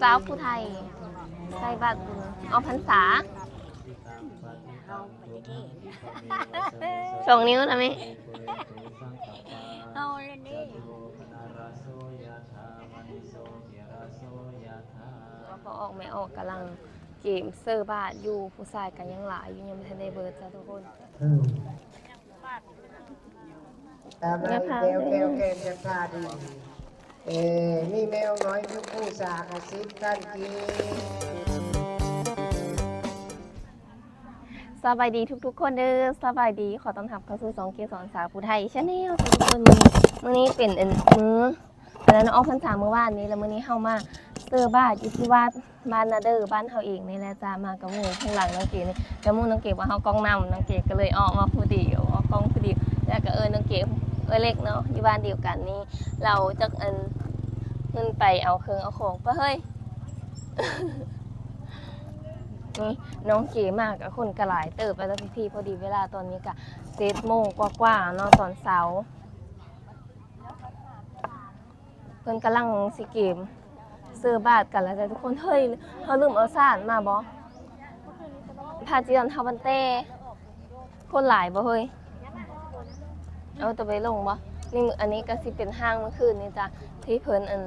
สาวผู้ไทยใส่บาตรบุญเอาพรรษาเอาไปที่สองนิ้วนะแม่เอาเลยนี่ว่าพอออกไม่ออกกำลังเกมเซอร์บาทอยู่ผู้ชายกันยังหลายอยู่ยังไม่ทันได้เบิร์ดจ้าทุกคนตามมาแก้วแก้วแกนจะพาดี เออมีแมวน้อยยุคผู้สากสิบกันกีสบายดีทุกๆ คนเด้อสบายดีขอต้อนรับเข้าสู่สองเกียร์สอนสาวผู้ไทยชาแนลทุกคนมื้อนี้มื้อนี้เป็นเอันมื้ออันนั้นออกพรรษาเมื่อวานนี้แล้วมื้อนี้เฮามาเซอร์บาทอยู่ที่วัดบ้านนาเดอร์บ้านเฮาเองนี่แหละจ้ามากับหมู่ข้างหลังน้องเก๋นี่แล้วหมู่น้องเก๋ว่าเฮากล้องนำน้องเก๋ก็เลยออกมาผู้เดียวออกกล้องผู้เดียวแล้วก็เออน้องเก๋เออเล็กเนาะอยู่บ้านเดียวกันนี่เราจักอัน ขึ้นไปเอาเครื่องเอาของไปเฮ้ยนี่น้องเก๋มากกับคนกระหลายเติบไปแล้วพี่ๆพอดีเวลาตอนนี้กะเจ็ดโมงกว่าๆเนาะตอนเสาร์เพิ่นกำลังสิเกมซื้อบาทกันแล้วจ้ะทุกคนเฮ้ยเขาลืมเอาสารมาบ่พาจิยอนทาวันเต้ คนหลายบ่เฮ้ย เอาตัวไปลงบ่ นี่มืออันนี้ก็สิเป็นห้างเมื่อคืนนี่จ้ะที่เพิ่นอัน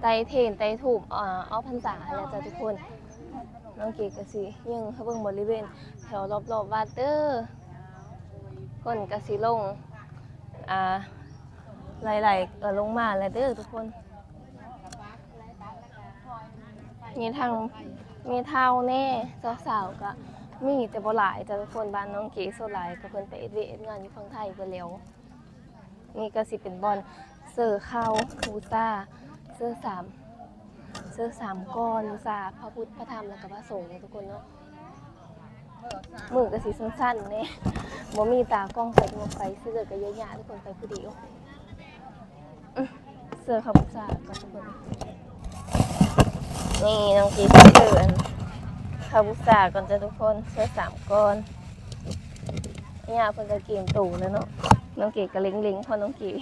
ไตเทนไตถูกอ่อเอพรรษาแล้วจ้ะทุกคนน้องเก๋ก็สิยังเขาเบิ่งบริเวณแถวรอบๆวัดเด้อคนก็สิลงอ่าไหลๆก็ลงมาแล้วเด้อทุกคนมีทางมีเท่าแน่เจ้าสาวก็มีแต่บ่หลายจ้ะทุกคนบ้านน้องเก๋โซหลายก็เพิ่นไปเอ็ดเวเอ็ดงานอยู่ฝั่งไทยเพิ่นแล้ว นี่ก็สิเป็นบอลเสื้อเข้าคูซ่าเสื้อสามเสื้อสามก้อนสาพระพุทธพระธรรมแล้วก็พระสงฆ์ทุกคนเนาะมือก็สีสั้นๆเนี่ยบ่มีตากล้องไปดูไปเสื้อก็เยอะแยะทุกคนไปผู้เดียวเสื้อขาวพุทธาก็ทุกคนนี่น้องกีเสื้อนขาวพุทธาก่อนจะทุกคนเสื้อสามก้อนเนี่ยเพิ่นจะเกมตู่แล้วเนาะ น้องเกีก็เล็งๆเพอน้องเกี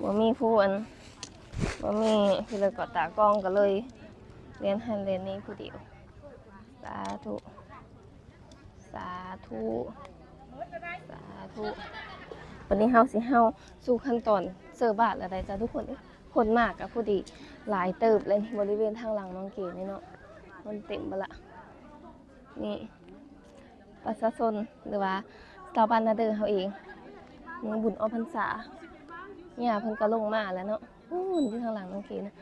บ่มีผู้อันว่ามีพี่เลยก็ตากล้องก็เลยเรียนหันเรียนนี้ผู้เดียว สาธุ สาธุ สาธุ วันนี้เฮาสิเฮาสู่ขั้นตอนเสิร์ฟบาทอะไรจ้ะทุกคนคนมากกับผู้ดีหลายเติบเลยบริเวณทางหลังน้องเก๋นี่เนาะ มันเต็มไปละนี่ประชาชนหรือว่าชาวบ้านนาเดอร์เขาเอง มือบุญออพรรษาเนี่ยเพิ่นก็ลงมาแล้วเนาะอู้ยอยู่ทางหลังน้องเกนะ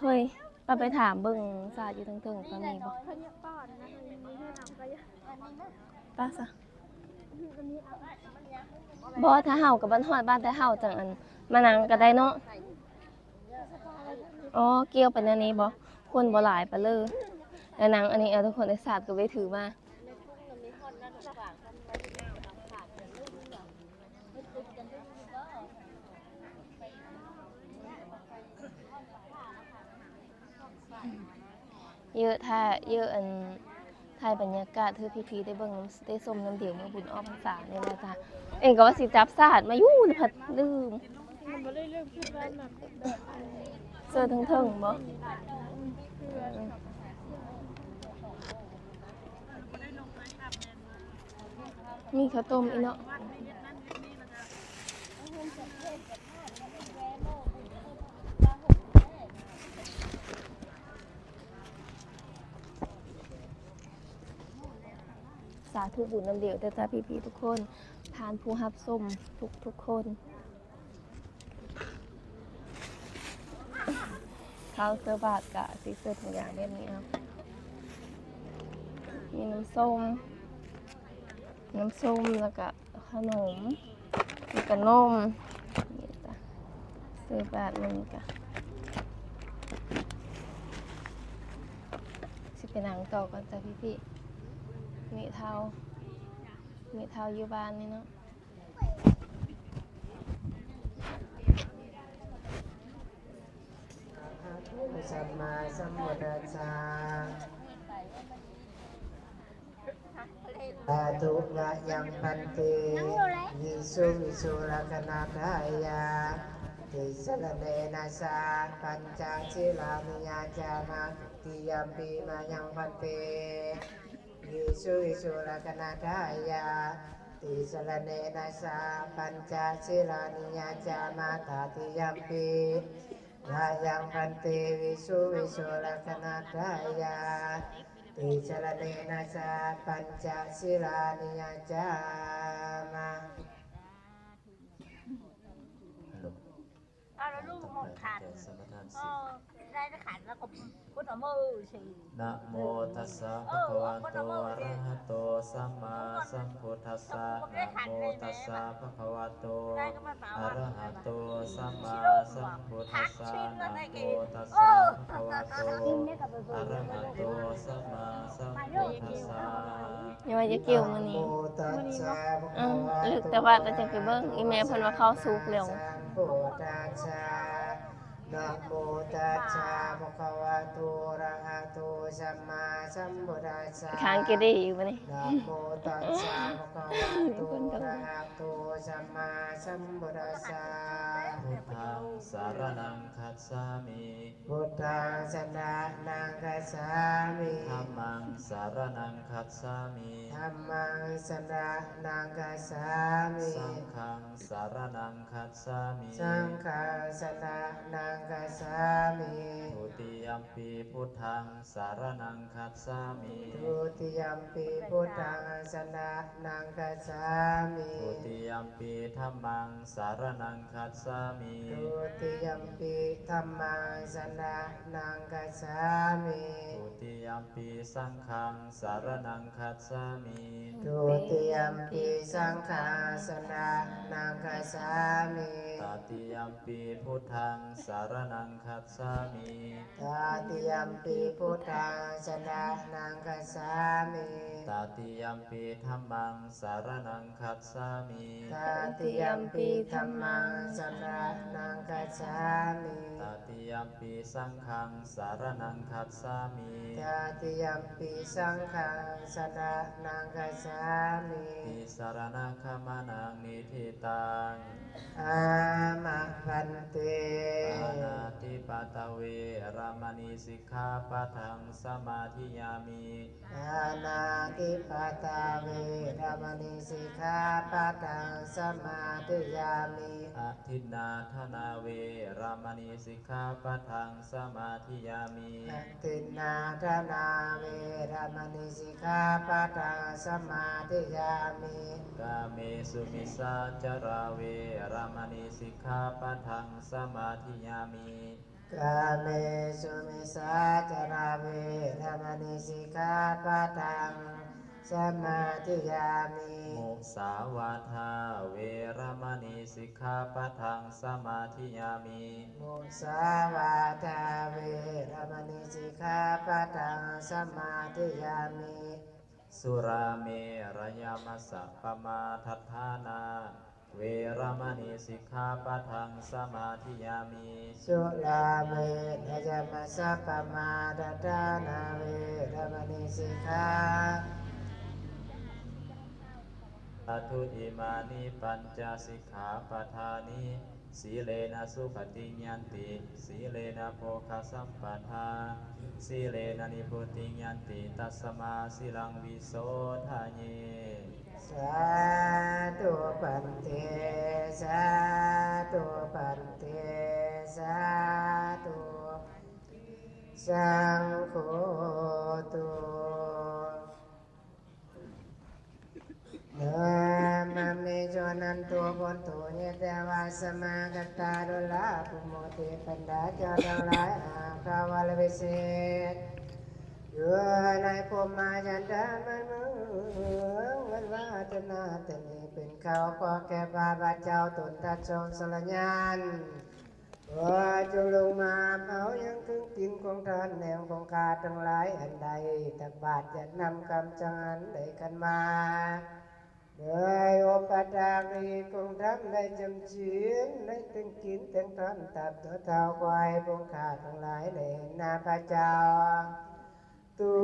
เฮ้ยป้าไปถามเบิ่งซาอยู่ทางเทิงตอนนี้บ่ป้าซะบ่ถ้าเฮากับบ้านฮอดบ้านแต่เฮาจังอันมานั่งก็ได้เนาะอ๋อเกี่ยวเป็นอันนี้บ่คนบ่หลายปะเลยแล้วนางอันนี้เอาทุกคนได้ศาสตร์ก็ไปถือมา เยอะถ้าเยอะอันถ่ายบรรยากาศเธอพี่ๆได้เบิ่งได้ส้มน้ำเดียวมาบุญอ้อมพรรษาเนี่ยนะจ๊ะเองก็ว่าสิจับศาสตร์มาอยู่นะพัดลืมเรื่องเสื้อทั้งเทิงบ่มีข้าวต้มอีกเนาะ สาธุบุญน้ำเดียวแต่จ้าพี่ๆทุกคนทานผู้รับส้มทุกทุกคน ข้าวเสื้อบาทกะสีเสื้อถุงยางแบบนี้ครับมีน้ำส้ม น้ำส้มแล้วก็ขนมมีกระนมนี่จ้ะเสื้อบาทนึงกะสิเป็นหนังต่อก่อนจ้ะพี่พี่ ๆมีเท้ามีเทาอยู่บ้านนี่เนาะสัมมาสัมพุทธัสสะสาธุวะยังพันเตวิสุวิสุรคนาทายาติสรณเนนะสาปัญจศีลานิยาจามาติยมปีมายังพันเต วิสุวิสุรกนาทายาติสรณเนนะสาปัญจศีลานิยาจามาตาติยมปีมายังพันเตวิสุวิสุรกนาทายาติสรณเนนะสาปัญจศีลานิยาจามาเอาแล้วลูกหมดขันสมทานเอสิอได้แต่ขันแล้วก็ พุทธมือสินะโมตัสสะภะคะวะโตอะระหะโตสัมมาสัมพุทธัสสะนะโมตัสสะภะคะวะโตได้ก็มาเปล่าอะระหะโตสัมมาสัมพุทธัสสะนะโมตัสสะภะคะวะโตอะระหะโตสัมมาสัมพุทธัสสะอย่าว่าจะเกี่ยวมื้อนี้โมตัสสะภะอืคะมวะลึกโตแต่ว่าเราจะไปเบิ่งอีแม่เพิ่นว่าเข้าสุกแล้วสัมพุทธัสสะ นะโมตัสสะภะคะวะโตอะระหะโตสัมมาสัมพุทธัสสะค้างเกดีอยู่บ่นี่นะโมตัสสะภะคะวะโตอะระหะโตสัมมาสัมพุทธัสสะพุทธังสารนังคัจฉามิพุทธังสนะนังกัสสามิธัมมังสารนังคัจฉามิธัมมังสนะนังกัสสามิสังฆังสารนังคัจฉามิสังฆังสนะนังกัสสามิทุติยัมปีพุทธังสารนังคัจฉามิทุติยมปีพุทธังสนะนังกัสสามิทุติยัมปีธัมมังสารนังคัจฉามิทุติยมปีธัมมังสนะนังกัสสามิทุติยัมปีสังฆังสารนังคัจฉามิทุติยมปีสังฆังสนะนังกัสสามิตติยัมปีพุทธังสารนังคัจฉามิตาติยมปีพุทธังสนะนังกัสสามิตติยัมปีธัมมังสารนังคัจฉามิตาติยมปีธัมมังสนะนังกัสสามิตติยัมปีสังฆังสารนังคัจฉามิตาติยมปีสังฆังสนะนังกัสสามิติสารนังขมานังนิทิตังอามะพันเต ปานาติปาตเวรามณีสิกขาปะทังสมาธิยามิอานาติปาตาเวรมณีสิกขาปะทังสมาธิยามิอาทินนาธนาเวรามณีสิกขาปะทังสมาธิยามิอตินนาธนาเวรมณีสิกขาปะทังสมาธิยามิกาเมสุมิสาจาราเวรามณีสิกขาปะทังสมาธิยามิ กาเมสุมิสาจาราเวรมณีสิกขาปะทังสมาธิยามิมุสาวาทาเวรามณีสิกขาปะทังสมาธิยามิมุสาวาทาเวรมณีสิกขาปะทังสมาธิยามิสุราเมรยามัสสะปมาทัฏฐานา เวรามณีสิกขาปะทังสมาธิยามิสุลาเมนยมัสสะปมาดาดานาเวรมณีสิกขาอาทุอิมานิปัญจสิกขาปทานิสีเลนะสุขติยันติสีเลนะโภคสัมปทาสีเลนะนิพุติยันติตัสมาสิลังวิโสทาเย สาธุปันเตสาธุปันเตสาธุสังโฆตุนะมะเมจวนันตุบนตุเยเตวาสมากตาดุลาภุโมติปันดาจ้าทั้งหลายอาภาวะลวิเศษ อยู่ในภูมิมาจันดามันเมืองวันวาตนาตนีเป็นเขาขอแก่บาบาเจ้าตุนทัดชงสลญานว่าจงลงมาเอายังถึงกินของท่านแนวของข้าทั้งหลายอันใดตักบาทจะนำกำจังอันใดกันมาโดยโอปตารีคงทำได้จำเชียนได้ตึงกินตึงทอนตับตัวเท้าควายพงขาทั้งหลายในหน้าพระเจ้า ตุ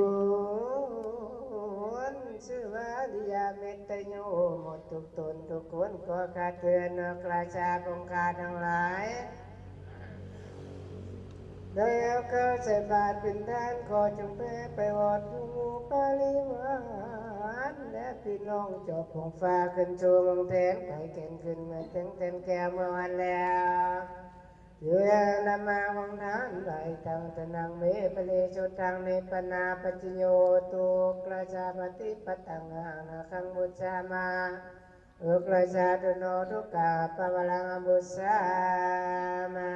นชื่อว่าลยาเมตโยหมดทุกตนทุกคนก็ขาเตือนกราชาคงคาทั้งหลายโดยเอาเข้าใส่บาตรเป็นทานขอจงแพ้ไปวอดหมูปาลิวานและพี่น้องจบผงฟ้าขึ้นชูมงแทนไปเก่งขึ้นมาถึงเต็มแก้วเมื่อวันแล้ว เยือนามาวังทานไหลตังตนังเมปเลชุตังเนปนาปจิโยตุกราชาปฏิปตังอานาคังบุชามาอุกราชาตุโนทุกกาปะวลังบุสามา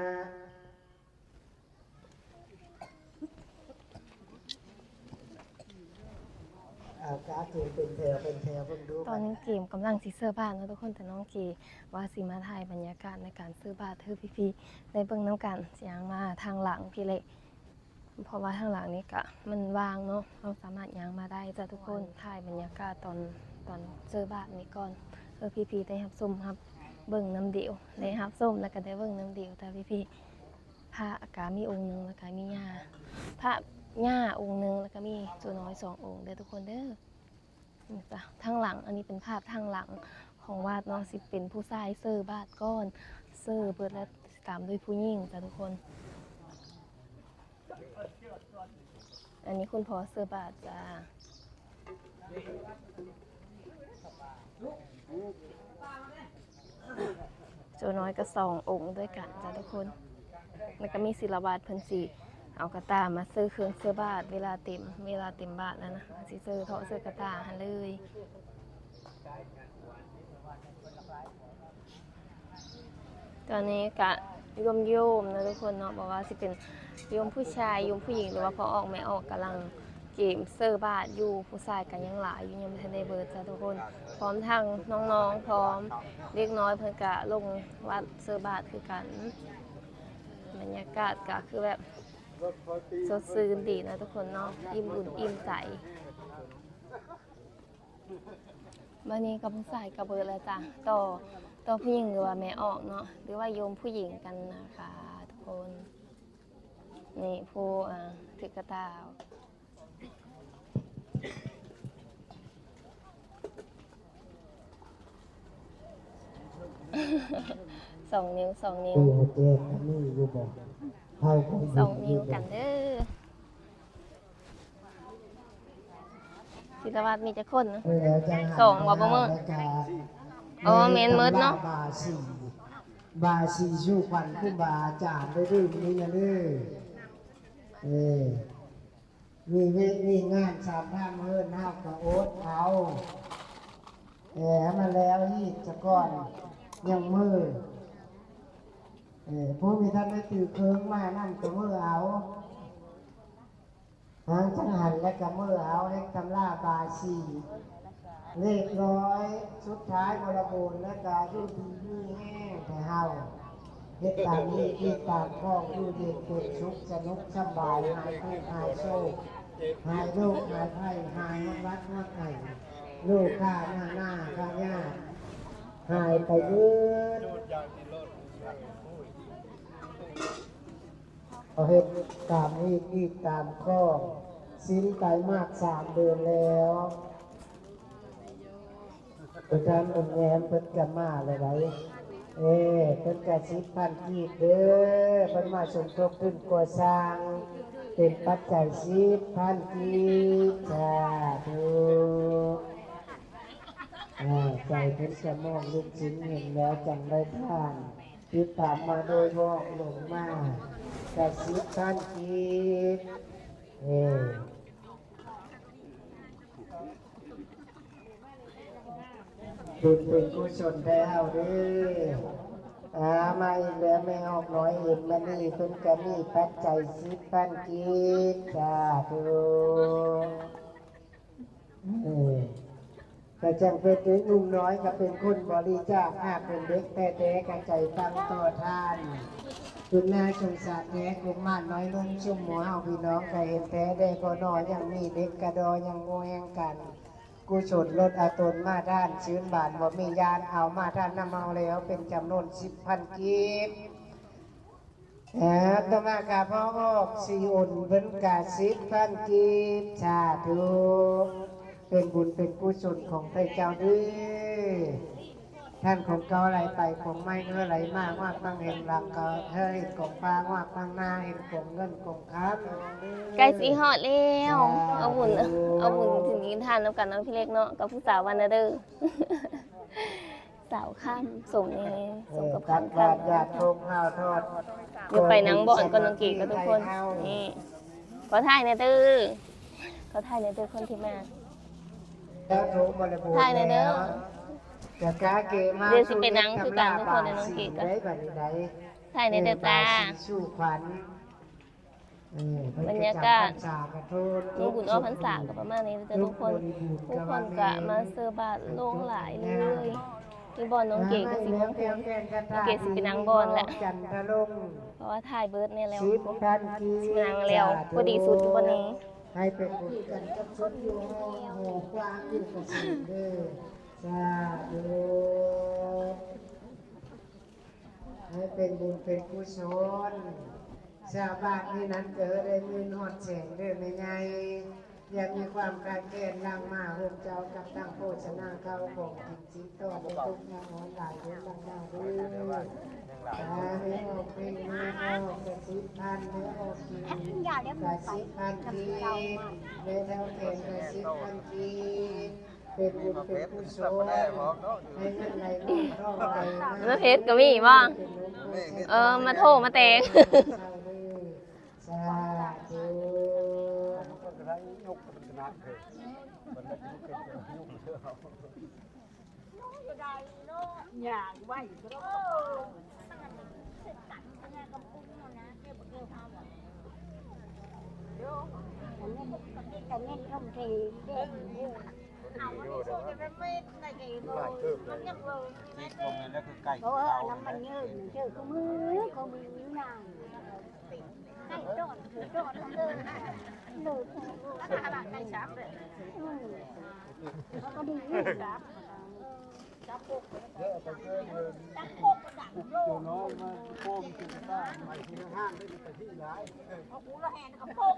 อากาเป็นแถวเป็นแถวเพิ่งดูตอนนี้เกมกำลังสิเสื้อบ้านเนาะทุกคนแต่น้องเกว่าสิมาถ่ายบรรยากาศในการซื้อบ้านเธอพี่ๆได้เบิ่งน้ำกันเสียงมาทางหลังพี่เละเพราะว่าทางหลังนี้กะมันวางเนาะเราสามารถย้างมาได้จ้ะทุกคนถ่ายบรรยากาศตอนตอนซื้อบ้านนี้ก่อนเออพี่ๆได้ครับชมครับเบิ่งน้ำเดียวได้ครับชมแล้วก็ได้เบิ่งน้ำเดียวแต่พี่ๆพระอากามีองค์หนึงแล้วก็มียาพระ ย่าองค์หนึงแล้วก็มีตัวน้อยสององค์เด้อทุกคนเด้อนี่จ้ะทางหลังอันนี้เป็นภาพทางหลังของวาดเนาะสิเป็นผู้ชายเซอร์บาดก้อนเซอร์เบิดแล้วตามด้วยผู้หญิงจ้ะทุกคน อันนี้คุณพ่อเซอร์บาดจ้าโจน้อยก็สององค์ด้วยกันจ้ะทุกคน แล้วก็มีศิลปาดเพิ่นสี เอากระตามาซื้อเครื่องเสื้อบาทเวลาเต็มเวลาเต็มบาทแล้วนะสิซื้อเทาะซื้อกระตาหันเลยตอนนี้กะโยมโยมนะทุกคนเนาะบอกว่าสิเป็นโยมผู้ชายโยมผู้หญิงหรือว่าพอออกไม่ออกกำลังเกมเซอร์บาทอยู่ผู้ชายกันยังหลายอยู่ยังไม่ทันได้เบิร์ดจ้ะทุกคน พร้อมทางน้องๆ พร้อมเล็กน้อยเพิ่นกะลงวัดเซอร์บาทคือกัน บรรยากาศก็คือแบบ สดชื่นดีนะทุกคนเนาะอิ่มอุ่นอิ่มใจวันนี้กับผู้ชายกับเบิร์แล้วจ้ะต่อต่อผู้หญิงหรือว่าแม่ออกเนาะหรือว่าโยมผู้หญิงกันนะคะทุกคนนี่ผู้อ่าถือกระตาวสองนิ้วสองนิ้ว ตู้เจ๊อันนี้อยู่บ่เฮาคงสองนิ้วกันเด้อศิลวัตมีจะคนนะเออจังหันสองบ่บ่มื้อแล้วก็อ๋อแม่นเมิดเนาะบาสีบาสีชูควันขึ้นบาจานได้ด้วยนี่นะเด้อเออมีเวทมีงานสามท่ามเฮิรนเฮากับโอ๊ตเอาเออให้มาแล้วฮีดจะก่อนยังมือ เออผู้มีท่านได้ตื่นเคิงมานั่นก็มือเอาทางจังหันและก็มือเอาเล็กตำล่าบาสีเลขร้อย สุดท้ายบริบูรณ์และกาดูดีมีแห้งแต่เฮาเฮ็ดตามนี้คิดตามข้องดูเย็นเป็นสุขสนุกสบายหายทุกข์หายโศกหายโรคหายภัยหายวัดวัดวัดไห้ลูกข้าหน้าหน้าข้าญาติหายไปเยืด เอาเฮ็ดตามนี้อีกตามข้อสิ้นไตมากสามเดือนแล้วประธานองค์แงมเพิ่นกันมาเลยไรเอ้เพิ่นกะสิบพันกีบเด้อเพิ่นมาสมทบทุนก่อสร้างเป็นปัจจัยสิบพันกีบสาธุใจเพิ่นจะมองลูกชิ้นเห็นแล้วจังได้ท่านติดตามมาโดยบอกหลงมากะสิบพันกีบเอ้บุญเป็นกุศลแล้วเด้ออามาอีกแล้วไม่ออกน้อยเห็นมานี่เพิ่นก็มีปัจจัยสิบพันกีบสาธุเออ แต่จังเป็นเด็กนุ่มน้อยก็เป็นคนบริจาคอาเป็นเด็กแต่แต่กันใจตั้งต่อท่านคุณนาสงสารแท้กุมาน้อยนุ่งชุ่มหัวเอาพี่น้องก็เห็นแท้ได้ก็น้อยยังมีเด็กกระดอยังงแงกันกุศลลดอาตนมาด้านชื้นบานบ่มียานเอามาด้านน้ำเอาแล้วเป็นจำนวนสิบพันกีบแอบตมากาพ่อบอกสีอุ่นเป็นกาสิบพันกีบชาธุ เเป็นบุญเป็นกุศลของพระเจ้าด้วยท่านของเก่าไหลไปของไม่เนื้อไหลมากมากบางเห็นหลังก็เฮ้ยของฟ้ามากบางหน้าเห็นของเงินของคำใกล้สีหอดแล้วเอาบุญเอาบุญถึงกินทานน้ำกันน้ำพี่เล็กเนาะกับผู้สาววันนะเด้อสาวข้ามสมนี่สมกับกัพัดนบาข้ามดยาโทมข้าวทอดเดี๋ยวไปหนังบ่อนก็น้องกีกับทุกคนนี่ขอถ่ายในอยเด้อขอถ่ายในอยเด้อคนที่มา แล้วโทมบริบูรณ์ถ่ายหน่อยเด้อจะกาเกมาเดี๋ยวสิไปนั่งคือกันทุกคนในน้องกีก็ได้บัดนี้ได้ถ่ายในอยเด้อจ้าสู้ขวัญเออบรรยากาศพรรษกระโทษมีบุญอ้อพรรษากับประมาณนี้จะทุกคนทุกคนกะมาเซอร์บาทโลงหลายเลยที่บอลน้องเก๋ก็สิมงคลน้องเกดสิไปนั่งบอลแหละ จันทลงเพราะว่าถ่ายเบิร์ดเนี่ยแล้วสิบพันกีสินางแล้วพอดีสุดวันนี้ ให้เป็นบุญกันกับชดอยู่ห้องหอกวางอยู่กับสิ่งเด้อสาธุให้เป็นบุญเป็นกุศลชาวบ้านที่นั้นเกิดได้มีหอดแสงเด้อไม่ไง ยังมีความการเกณฑ์ลังมาหงเจ้ากับตั้งโภชนาเขาของกินสิต่อในทุกงานหอนหลายเดือนลังดาวด้วยตาเนื้อออกเป็นเนื้อออกกระซิบพันเนื้อออกกินอย่าเดี๋ยวกมัระนไปซิบพันทีในแถวเขตกระซิบพันทีเป็นบุญเป็นกุศลให้เงินไหลมาท่องไหลมาแล้วเพชรก็มีบ่เออมาโทรมาแตงสา ธุอย่าไหวก็ต้องเสร็จกันทำงานกับปุ้งนะเกี่ยวกับเกี่ยวข้าวอะเดี๋ยวแต่เงี้ยแต่เงี้ยท่องเที่ยวเด็กเอาวันนี้สู้จะไม่ได้กี่โลมันยังเลยที่ตรงนี้แล้วคือไก่เพราะว่าน้ำมันเยอะเจอก็มือก็มือนางไก่โดดถือโดดทั้งเดินเลยแล้วขนาดไก่ช้ำเลยแล้วก็ดีจับจับพวกจับพวกดังโลก น้องมาโค้งกินต้าใหม่ที่ห้างได้ไปที่ร้ายเอาหูละแหนกับพวก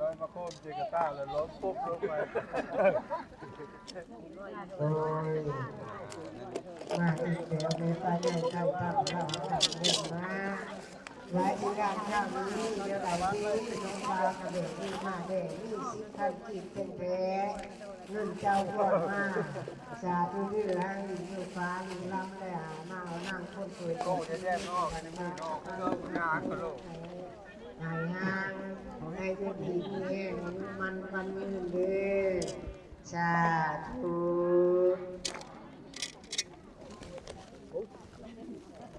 น้อยมาโค่นเจกาต้าแล้วล้มปุ๊บลงไปโอ้ยมาอีกแล้วในไปในไทยทำข้าวทำเรื่องมา หลายที่ร้านข้าวนี้เดี๋ยวหลายที่น้องปลากระเด็นที่มาเด็กนี่สิท่านกินเป็นแท้เงินเจ้าก่อนมาสาธุที่แรงอยู่ฟ้าอยู่ลำแต่หามาเอานั่งคนสวยโตจะแย่นอกกันมาอนอกก็งานก็ลูกหายห่างขอให้เป็นดีมีแห้งมันมันยืนเด้อสาธุ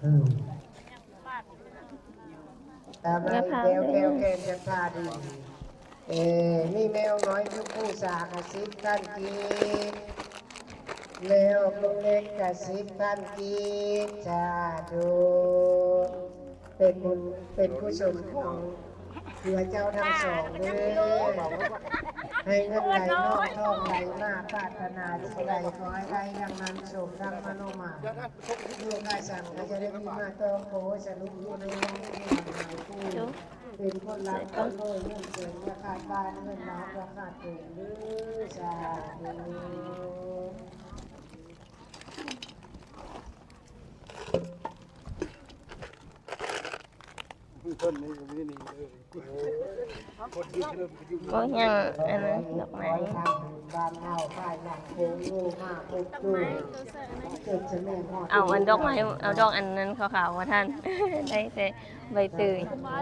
อืม ตามมาแก้วแก้วแกนจะพาดีเออนี่แมวน้อยทุกผู้สากระซิบกันกีแมวลูกเล็กกระซิบกันกีจ้าดูเป็นบุญเป็นกุศลของเสือเจ้าทั้งสองเลย ให้เงินไหลนอกทองไหลมาปรารถนาสิ่งใดขอให้ได้ดังนั้นสมดังมโนมาลูกได้สั่งก็จะได้มีมาเติมโพสลุกอยู่ในโลกนี้หลายผู้เป็นคนรักคนโลยเงินเกินราคาบ้านเงินน้ำราคาเกินหรือสาธุ ต้นนี้ก็ไม่นี่เลยคนยืนเริ่มยืนก็ยังอันนั้นดอกไม้เอาอันดอกไม้เอาดอกอันนั้นขาวๆว่าท่าน ได้แต่ใบเตย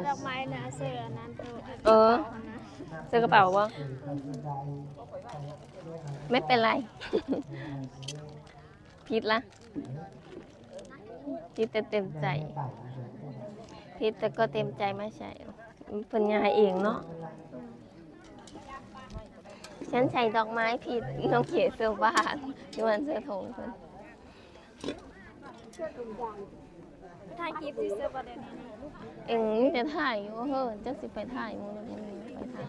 ดอกไม้นะเสือนั้นเอเออเสื้อกระเป๋าบ่ไม่เป็นไรพิษละพิษเต็มใจ พิษแต่ก็เต็มใจไม่ใช่เพิ่นยายเองเนาะฉันใส่ดอกไม้ผิดน้องเขียเสื้อบ้านที่มันเสื้อถงเพิ่นถ่ายคลิปที่เสื้อประเด็นนี้เอ็งมีแต่ถ่ายอยู่เฮ้อจักสิไปถ่ายมึงแล้วมึงไปถ่าย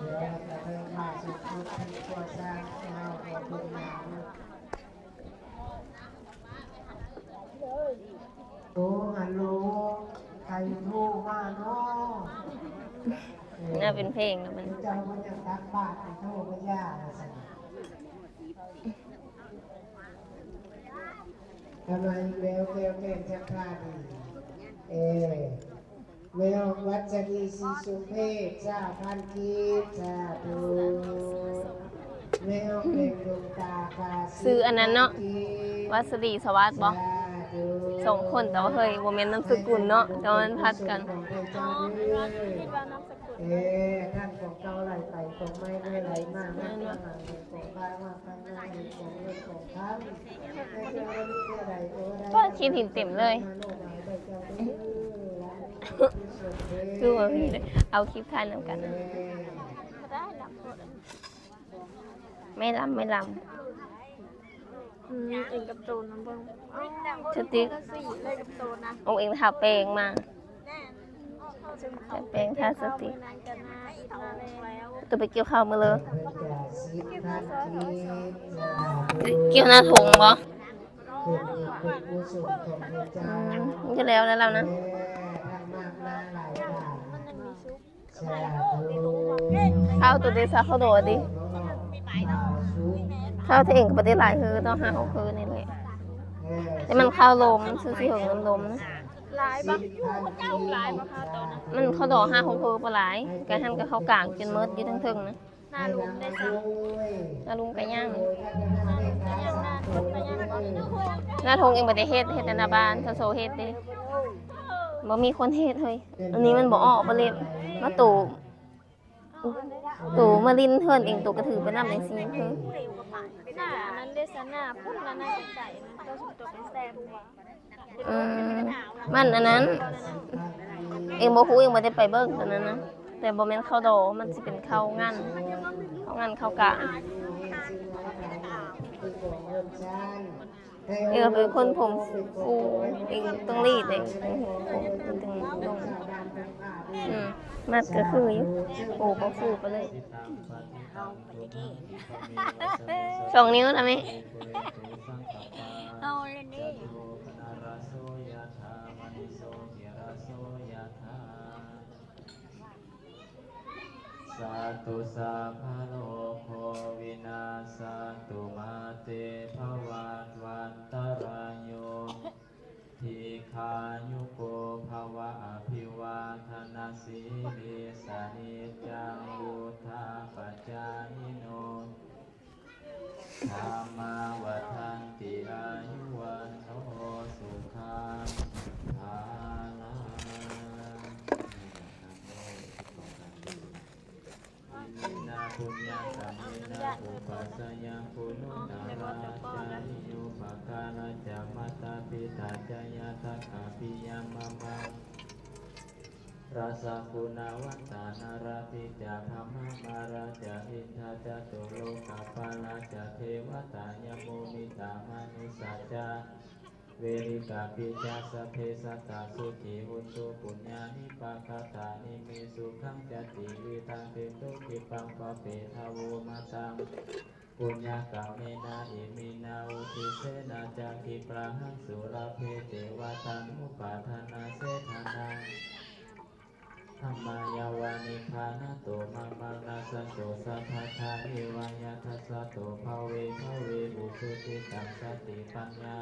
โอ้ฮัลโหล รโทรมานาะน่าเป็นเพลงนะมันเจ้ามันยังรักบ้านโทรก็ยากสิทำไมแมวแมวแมวจะพลาดีเอแมววัชรีสีสุเพศชาพันกีชาดูแมวเป็นดวงตาคาซื้ออันนั้นเนาะวัสดีสวัสดิ์บอ สองคนแต่ว่าเฮ้ยบ่แม่นนามสกุลเนาะแต่ว่ามันพัดกันของระอ๋เจ้าอด้วว่ายคิดว่านามสกุลเอ๊ะท่านของเก่าไหลไปของไม่ไม่ไหลมากนะข้างหลังของพระว่าข้างหน้าของเงินของท่านในเรื่องนี้เพื่อใดโอ้ได้ก็คิดเห็นเต็มเลย คือว่าพี่เลยเอาคลิปถ่านำกันนะก็ได้หลับหมดไม่ลำไม่ล อืมเองกับโตนน้ำเบิ้งำสติ๊กสีเลยกับโตนะองค์เองทาแปลงมาแต่แปลงทาสติ๊กนานกันนะอีกนานแล้วตัวไปเกี่ยวข้าวมาเลย เกี่ยวหน้าถุงบ่เป็นผู้สูงของพระเจ้าอืมมันก็แล้วแล้วเรานะทำมากมาหลายอางมันาธุข้าวตัวเดซ่าเข้าโดดดิ ข้าวที่เองก็บ่ได้หลายคือต้องหาของคือนี่แหละแต่มันข้าวลมซื้อสิของน้ำลมนะลายบ้างลายบ้างค่ะโตนะมันข้าวดอกห้าของคือบ่หลายการทำกับข้าวกลางจนหมดอยู่ทั้งถึงนะหน้าลุมได้จ้ะแล้วลุงก็ย่างยังหน้าทุกไปยังก็หน้าทงเองบ่ได้เฮ็ดเฮ็ดแต่หน้าบ้านโซเฮ็ดเด้บ่มีคนเฮ็ดเฮ้ยอันนี้มันบ่ออกบ่เล็บมาตู่ตู่มาลินเฮิรนเองตู่กระถือไปนำจังซี่คือห น้าอันนั้นได้ซะหน้าพุ่นนั้นน่าจะใจนะตัวสุดตัวเป็นแซมอืมมันอันนั้น เองบ่ฮู้เองบ่ได้ไปเบิ่งตอนนั้นนะแต่บ่แม่นข้าวดอมันสิเป็นเข้างันเข้างันเข้ากะเองก็เป็นคนผมฟูเองต้องรีดเองผมมันถึงลงอืมมัดก็คืออยู่โอ้บ่ฟูไปเลย สองนิ้วนะแม่เอาเลยนี่สาตุสัพพะโลกโควินาสตุมาเตภวัตวันตรายโย ทีคายุโกภวะอภิวาทนาสีลิสานิจจังวุธาปจายโนธรรมาวัฏันติอายุวันโนสุขังภาลัง อิมินาปุญญาสัมมินาอุ ปัสสยังปุณุตาราจานิโยปะกาลจามัตตาปิตาจายาทัคาปิยามามังราสาปุณาวัตตานาราปิจาธรรมมาราจาอินทาจาตุโลกาปาลาจาเทวตายโมมิตามานุสัจจา เวริกาปิจาสเพสตาสุขีหุตุปุญญานิปาคาตานิมิสุขังจติวิทังเตตุกิปังปะเปทาวุมาตังปุญญากาเมนาอิมินาอุทิเสนาจาคิปราหังสุราเพเตวะตังอุปาทานาเสธานังธรรมายาวานิพานาโตมามานาสันโตสัพพทาเอวายาทัสสะโตภเวภเวบุสุติตังสติปัญญา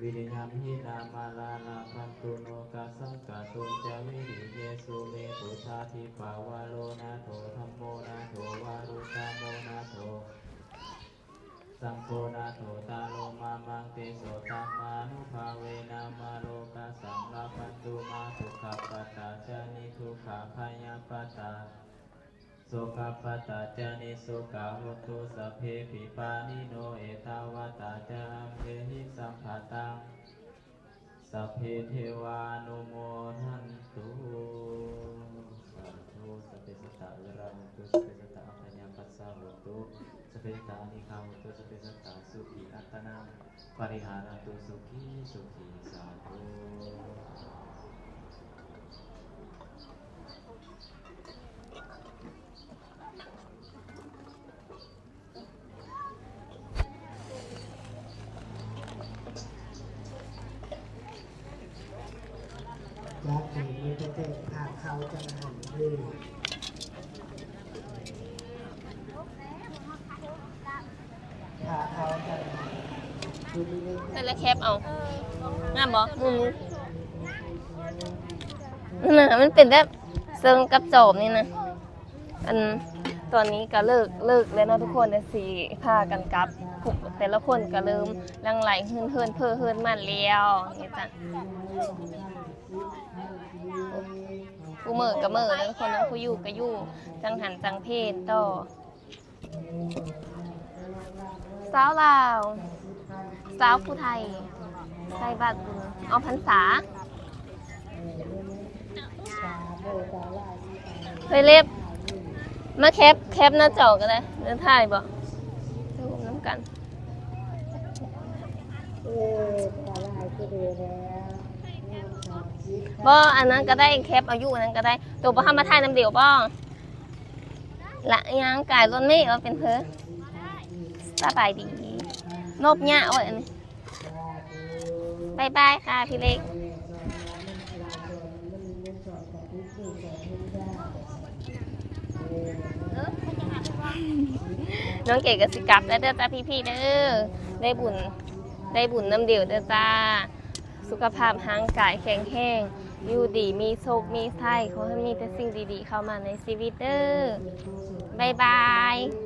วิริยมหินามาลาลาพันตุโนกาสังกาตุนจวิริเยสุเมตุชาทิปาวาโลนาโถธรรมโมนาโถวารุตาโมนาโถสังโฆนาโถตาโลมามังเตโสตัมมานุภาเวนามาโลกาสังลาปันตุมาทุขปตาจานิทุกขพยาปตา สุขปตาจานิสุขาหุตุสัพเพปิปานิโนเอตาวตาจามเพหิสัมภะตังสัพเพเทวานุโมทันตุสาธุสัพเพสัตตะวิราหุตุสัพเพสัตตะอัปปญญปัสสะหุตุสัพเพสตตะอนิคาหุตุสัพเพสัตตะสุขีอัตตนังปริหารันตุสุขีสุขีสาธุ จากนี้มัน จะเป็นภาพเขาจังหันดีภาพเขาจังหันเป็นละแคปเอางามบ่มุมนี้นั่นน่ะมันเป็นแบบเซิงกับจอบนี่นะ อันตอนนี้ก็เลิกเลิกแล้วเนาะทุกคนแต่สีพากันกลับพวกแต่ละคนก็เริ่มหลังไหลเฮือนเฮือนเพื่อเฮือนมันแล้วนี่จ้ะ กูเมือกับมือแล้วทุกคนนะกูอยู่ก็อยู่จังหันจังเพศต่อสาวลาวสาวผู้ไทยใส่บาตรบุญเอาพรรษาเคยเล็บมาแคปแคปหน้าจอกันเลยเดินถ่ายบ่ดูน้ำกันเออตาลายก็ดีแล้ว บ่อันนั้นก็ได้แคปอายุอันนั้นก็ได้ตัวบ่ทำมาถ่ายน้ำเดียวบ่ละยังกายรถเมฆว่าเป็นเพอสบายดีนบเนี่ยโอ้ยอันนี้บายบายค่ะพี่เล็กน้องเก๋กับสิกลับแล้วเด้อจ้าพี่ๆเด้อได้บุญได้บุญน้ำเดียวเด้อจ้า สุขภาพห่างกายแข็งแรงอยู่ดีมีโชคมีไส้ขอให้มีแต่สิ่งดีๆ เข้ามาในชีวิตเด้อบายบาย